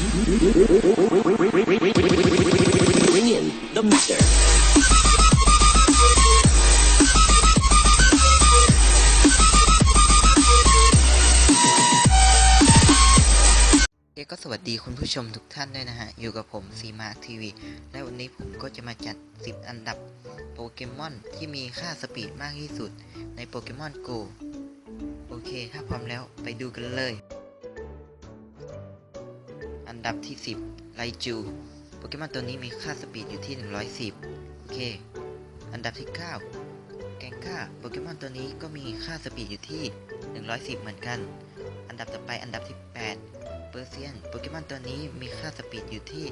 Bring in the master. เอก็สวัสดีคุณผู้ชมทุกท่านด้วยนะฮะ อยู่กับผมซีมาทีวีและวันนี้ผมก็จะมาจัด 10 อันดับโปเกมอนที่มีค่าสปีดมากที่สุดในโปเกมอนโกโอเค ถ้าพร้อมแล้วไปดูกันเลย ดับที่ 10 ไลจู โปเกมอนตัวนี้มีค่าสปีดอยู่ที่ 110 โอเค อันดับที่ 9 แกงก้า โปเกมอนตัวนี้ก็มีค่าสปีดอยู่ที่ 110 เหมือนกัน อันดับต่อไปอันดับที่ 8 เปอร์เซียน โปเกมอนตัวนี้มีค่าสปีดอยู่ที่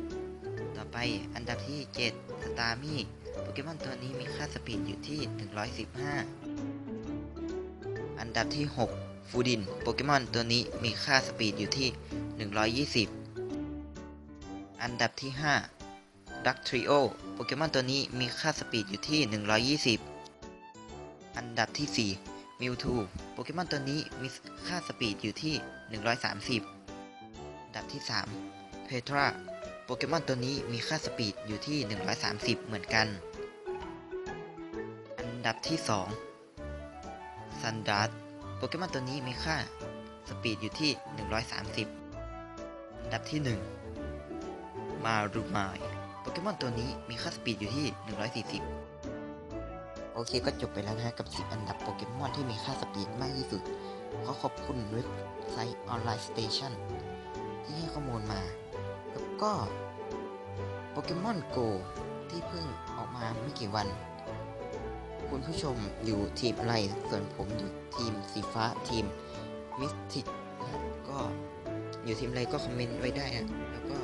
115 ต่อไปอันดับที่ 7 สตาร์มี่ โปเกมอนตัวนี้มีค่าสปีดอยู่ที่ 115 อันดับที่ 6 ฟูดิน โปเกมอนตัวนี้มีค่าสปีดอยู่ที่ 120 อันดับที่5ดักทริโอโปเกมอนตัวนี้มีค่าสปีดอยู่ที่ 120 อันดับที่4มิวทูโปเกมอนตัวนี้มีค่าสปีดอยู่ที่ 130 อันดับที่3เพทราโปเกมอนตัวนี้มีค่าสปีดอยู่ที่ 130 เหมือนกัน อันดับที่2ซันดาร์ดโปเกมอนตัวนี้มีค่าสปีดอยู่ที่ 130อัน ดับที่ 1 มารูมายโปเกมอนตัวนี้มีค่าสปีดอยู่ที่ 140 โอเคก็จบไปแล้วนะกับ 10 อันดับโปเกมอนที่มีค่าสปีดมากที่สุด ขอขอบคุณเว็บไซต์ออนไลน์สเตชันที่ให้ข้อมูลมา แล้วก็โปเกมอนโกที่เพิ่งออกมาไม่กี่วัน คุณผู้ชมอยู่ทีมอะไร ส่วนผมอยู่ทีมสีฟ้าทีมมิสติก อยู่ทีมอะไรก็คอมเมนต์ไว้ได้นะแล้วก็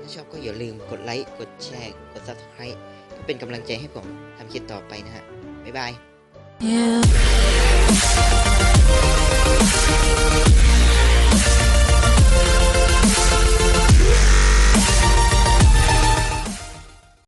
ถ้าชอบก็อย่าลืมกดไลค์กดแชร์กดซับสไครต์ก็เป็นกำลังใจให้ผมทำคลิปต่อไปนะฮะบ๊ายบาย Yeah.